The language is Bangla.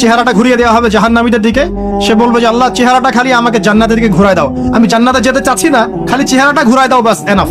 চেহারাটা ঘুরিয়ে দেওয়া হবে জাহান্নামীদের দিকে। সে বলবে যে, আল্লাহ, চেহারাটা খালি আমাকে জান্নাতের দিকে ঘুরায় দাও। আমি জান্নাতে যেতে চাচ্ছি না, খালি চেহারাটা ঘুরায় দাও বাস এনাফ